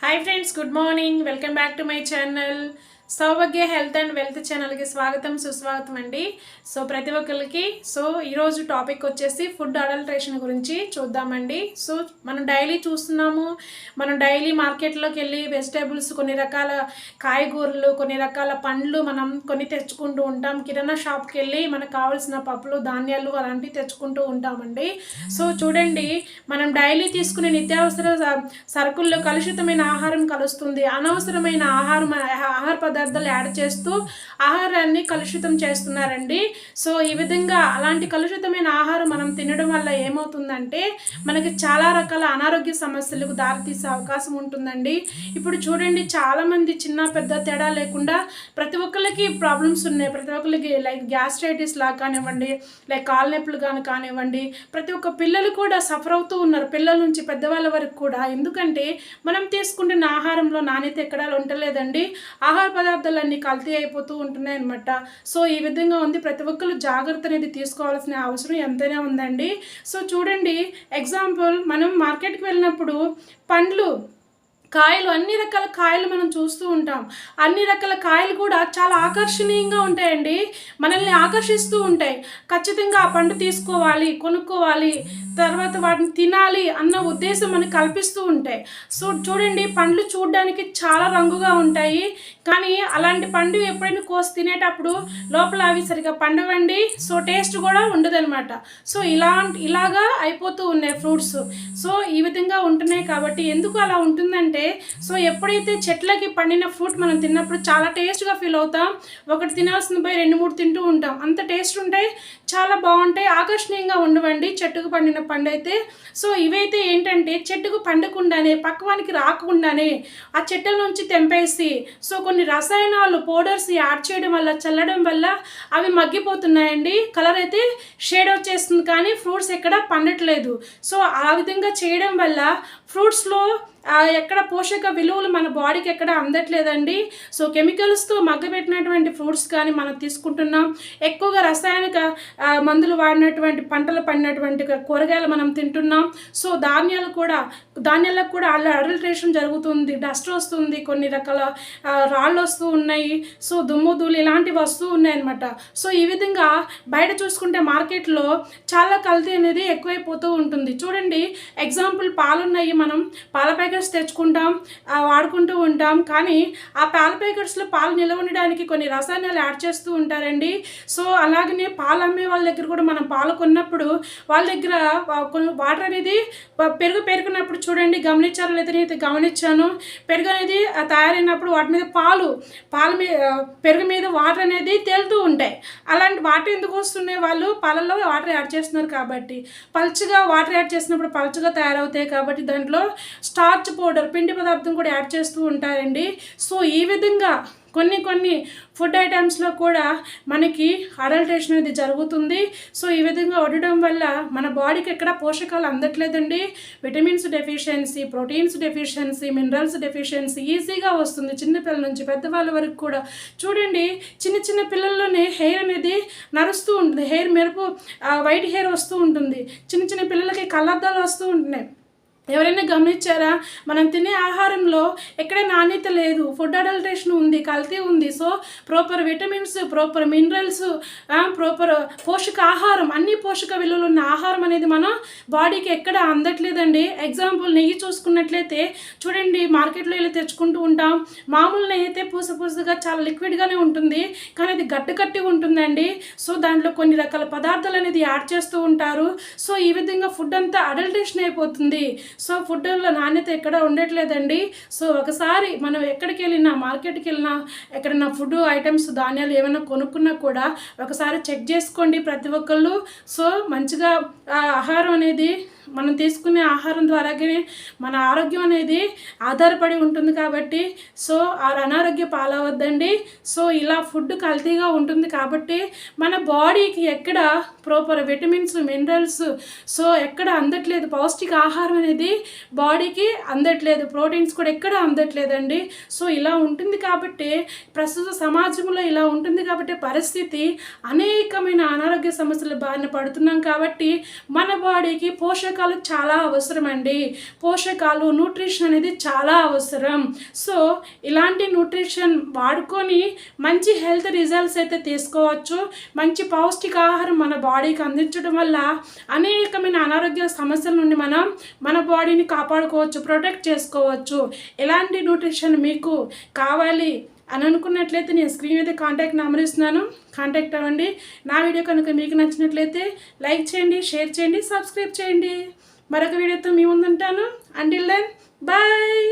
hi friends good morning welcome back to my channel Saubhagya health and wealth ఛానల్కి స్వాగతం సుస్వాగతం అండి. So ప్రతి ఒక్కరికి సో ఈరోజు టాపిక్ వచ్చేసి ఫుడ్ అడల్ట్రేషన్ గురించి చూద్దామండి. సో మనం డైలీ చూస్తున్నాము మనం డైలీ మార్కెట్లోకి వెళ్ళి వెజిటేబుల్స్ కొన్ని రకాల కాయగూరలు కొన్ని రకాల పండ్లు మనం కొన్ని తెచ్చుకుంటూ ఉంటాం. కిరాణా షాప్కి వెళ్ళి మనకు కావాల్సిన పప్పులు ధాన్యాలు అలాంటివి తెచ్చుకుంటూ ఉంటామండి. సో చూడండి మనం డైలీ తీసుకునే నిత్యావసర స- సరుకుల్లో కలుషితమైన ఆహారం కలుస్తుంది. అనవసరమైన ఆహారం ఆహార పదార్థాలు యాడ్ చేస్తూ ఆహారాన్ని కలుషితం చేస్తున్నారండి. సో ఈ విధంగా అలాంటి కలుషితమైన ఆహారం మనం తినడం వల్ల ఏమవుతుందంటే మనకి చాలా రకాల అనారోగ్య సమస్యలకు దారితీసే అవకాశం ఉంటుందండి. ఇప్పుడు చూడండి చాలామంది చిన్న పెద్ద తేడా లేకుండా ప్రతి ఒక్కరికి ప్రాబ్లమ్స్ ఉన్నాయి. ప్రతి ఒక్కరికి లైక్ గ్యాస్ట్రైటిస్ లా కానివ్వండి లైక్ కాళ్ళ నొప్పులు కానీ కానివ్వండి ప్రతి ఒక్క పిల్లలు కూడా సఫర్ అవుతూ ఉన్నారు. పిల్లల నుంచి పెద్దవాళ్ళ వరకు కూడా. ఎందుకంటే మనం తీసుకుంటున్న ఆహారంలో నాణ్యత ఎక్కడా ఉండలేదండి. ఆహార పదార్థాలన్నీ కల్తీ అయిపోతూ ఉంటున్నాయి అనమాట సో ఈ విధంగా ఉంది. ప్రతి ఒక్కరు జాగ్రత్త అనేది తీసుకోవాల్సిన అవసరం ఎంతైనా ఉందండి. సో చూడండి ఎగ్జాంపుల్ మనం మార్కెట్కి వెళ్ళినప్పుడు పండ్లు కాయలు అన్ని రకాల కాయలు మనం చూస్తూ ఉంటాం. అన్ని రకాల కాయలు కూడా చాలా ఆకర్షణీయంగా ఉంటాయండి. మనల్ని ఆకర్షిస్తూ ఉంటాయి. ఖచ్చితంగా ఆ పండు తీసుకోవాలి కొనుక్కోవాలి తర్వాత వాటిని తినాలి అన్న ఉద్దేశం మనకి కల్పిస్తూ ఉంటాయి. సో చూడండి పండ్లు చూడడానికి చాలా రంగుగా ఉంటాయి. కానీ అలాంటి పండు ఎప్పుడైనా కోసి తినేటప్పుడు లోపల అవి సరిగా పండవండి. సో టేస్ట్ కూడా ఉండదనమాట సో ఇలా ఇలాగా అయిపోతూ ఉన్నాయి ఫ్రూట్స్. సో ఈ విధంగా ఉంటున్నాయి కాబట్టి ఎందుకు అలా ఉంటుందంటే సో ఎప్పుడైతే చెట్లకి పండిన ఫ్రూట్ మనం తిన్నప్పుడు చాలా టేస్ట్గా ఫీల్ అవుతాం. ఒకటి తినాల్సిన పోయి రెండు మూడు తింటూ ఉంటాం. అంత టేస్ట్ ఉంటాయి చాలా బాగుంటాయి. ఆకర్షణీయంగా ఉండవండి చెట్టుకు పండిన పండు అయితే. సో ఇవైతే ఏంటంటే చెట్టుకు పండకుండానే పక్వానికి రాకుండానే ఆ చెట్ల నుంచి తెంపేసి సో కొన్ని రసాయనాలు పౌడర్స్ యాడ్ చేయడం వల్ల చల్లడం వల్ల అవి మగ్గిపోతున్నాయండి. కలర్ అయితే షేడ్ వచ్చేస్తుంది కానీ ఫ్రూట్స్ ఎక్కడ పండట్లేదు. సో ఆ విధంగా చేయడం వల్ల ఫ్రూట్స్లో ఎక్కడ పోషక విలువలు మన బాడీకి ఎక్కడ అందట్లేదండి. సో కెమికల్స్తో మగ్గబెట్టినటువంటి ఫ్రూట్స్ కానీ మనం తీసుకుంటున్నాం. ఎక్కువగా రసాయనిక మందులు వాడినటువంటి పంటలు పండినటువంటి కూరగాయలు మనం తింటున్నాం. సో ధాన్యాలు కూడా ధాన్యాలకు కూడా అడల్ట్రేషన్ జరుగుతుంది డస్ట్ వస్తుంది కొన్ని రకాల రాళ్ళు వస్తూ ఉన్నాయి సో దుమ్ము ధూళి ఇలాంటివి వస్తూ ఉన్నాయి అనమాట సో ఈ విధంగా బయట చూసుకుంటే మార్కెట్లో చాలా కల్తీ అనేది ఎక్కువైపోతూ ఉంటుంది. చూడండి ఎగ్జాంపుల్ పాలున్నాయి మనం పాల ప్యాకెట్స్ తెచ్చుకుంటాం వాడుకుంటూ ఉంటాం కానీ ఆ పాల ప్యాకెట్స్లో పాలు నిల్వ ఉండడానికి కొన్ని రసాయనాలు యాడ్ చేస్తూ ఉంటారండి. సో అలాగనే పాలు అమ్మే వాళ్ళ దగ్గర కూడా మనం పాలు కొన్నప్పుడు వాళ్ళ దగ్గర కొన్ని వాటర్ అనేది పెరుగు పేరుకున్నప్పుడు చూడండి గమనించారో లేదా నేనైతే గమనించాను. పెరుగు అనేది తయారైనప్పుడు వాటి మీద పాలు పాల మీద పెరుగు మీద వాటర్ అనేది తేలుతూ ఉంటాయి. అలాంటి వాటర్ ఎందుకు వస్తున్నాయి వాళ్ళు? పాలల్లో వాటర్ యాడ్ చేస్తున్నారు కాబట్టి. పల్చగా వాటర్ యాడ్ చేసినప్పుడు పల్చగా తయారవుతాయి కాబట్టి దాంట్లో స్టార్చ్ పౌడర్ పిండి పదార్థం కూడా యాడ్ చేస్తూ ఉంటారండి. సో ఈ విధంగా కొన్ని కొన్ని ఫుడ్ ఐటమ్స్లో కూడా మనకి అడల్టేషన్ అనేది జరుగుతుంది. సో ఈ విధంగా వండడం వల్ల మన బాడీకి ఎక్కడ పోషకాలు అందట్లేదండి. Vitamins deficiency proteins deficiency minerals deficiency ఈజీగా వస్తుంది చిన్నపిల్లల నుంచి పెద్దవాళ్ళ వరకు కూడా. చూడండి చిన్న చిన్న పిల్లల్లోనే హెయిర్ అనేది నరుస్తూ ఉంటుంది. హెయిర్ మెరుపు వైట్ హెయిర్ వస్తూ ఉంటుంది. చిన్న చిన్న పిల్లలకి కళ్ళద్దాలు వస్తూ ఉంటున్నాయి. ఎవరైనా గమనించారా? మనం తినే ఆహారంలో ఎక్కడ నాణ్యత లేదు ఫుడ్ అడల్ట్రేషన్ ఉంది కల్తీ ఉంది. So proper vitamins proper minerals proper పోషక ఆహారం అన్ని పోషక విలువలు ఉన్న ఆహారం అనేది మన బాడీకి ఎక్కడ అందట్లేదండి. ఎగ్జాంపుల్ నెయ్యి చూసుకున్నట్లయితే చూడండి మార్కెట్లో ఇలా తెచ్చుకుంటూ ఉంటాం. మామూలు నెయ్యి అయితే పూస పూసగా చాలా లిక్విడ్గానే ఉంటుంది. కానీ అది గట్టు కట్టి ఉంటుందండి. సో దాంట్లో కొన్ని రకాల పదార్థాలు అనేది యాడ్ చేస్తూ ఉంటారు. సో ఈ విధంగా ఫుడ్ అంతా అడల్ట్రేషన్ అయిపోతుంది. సో ఫుడ్లో నాణ్యత ఎక్కడ ఉండట్లేదండి. సో ఒకసారి మనం ఎక్కడికి వెళ్ళినా మార్కెట్కి వెళ్ళినా ఎక్కడైనా ఫుడ్ ఐటమ్స్ ధాన్యాలు ఏమైనా కొనుక్కున్నా కూడా ఒకసారి చెక్ చేసుకోండి ప్రతి ఒక్కళ్ళు. సో మంచిగా ఆ ఆహారం అనేది మనం తీసుకునే ఆహారం ద్వారానే మన ఆరోగ్యం అనేది ఆధారపడి ఉంటుంది కాబట్టి సో ఆ అనారోగ్య పాలవద్దండి సో ఇలా ఫుడ్ కల్తీగా ఉంటుంది కాబట్టి మన బాడీకి ఎక్కడ ప్రాపర్ విటమిన్స్ మినరల్స్ సో ఎక్కడ అందట్లేదు. పౌష్టిక ఆహారం అనేది బాడీకి అందట్లేదు. ప్రోటీన్స్ కూడా ఎక్కడ అందట్లేదండి. సో ఇలా ఉంటుంది కాబట్టి ప్రస్తుత సమాజంలో ఇలా ఉంటుంది కాబట్టి పరిస్థితి అనేకమైన అనారోగ్య సమస్యలు బారిన పడుతున్నాం కాబట్టి మన బాడీకి పోషకాలు చాలా అవసరం అండి పోషకాలు న్యూట్రిషన్ అనేది చాలా అవసరం. సో ఇలాంటి న్యూట్రిషన్ వాడుకొని మంచి హెల్త్ రిజల్ట్స్ అయితే తీసుకోవచ్చు. మంచి పౌష్టికాహారం మన బాడీకి అందించడం వల్ల అనేకమైన అనారోగ్య సమస్యల నుండి మనం మన బాడీని కాపాడుకోవచ్చు ప్రొటెక్ట్ చేసుకోవచ్చు. ఎలాంటి న్యూట్రిషన్ మీకు కావాలి అని అనుకున్నట్లయితే నేను స్క్రీన్ మీద కాంటాక్ట్ నెంబర్ ఇస్తున్నాను. కాంటాక్ట్ అవ్వండి. నా వీడియో కనుక మీకు నచ్చినట్లయితే లైక్ చేయండి షేర్ చేయండి సబ్స్క్రైబ్ చేయండి. మరొక వీడియోతో మీ ముందుంటాను. అండిల్ దెన్ బాయ్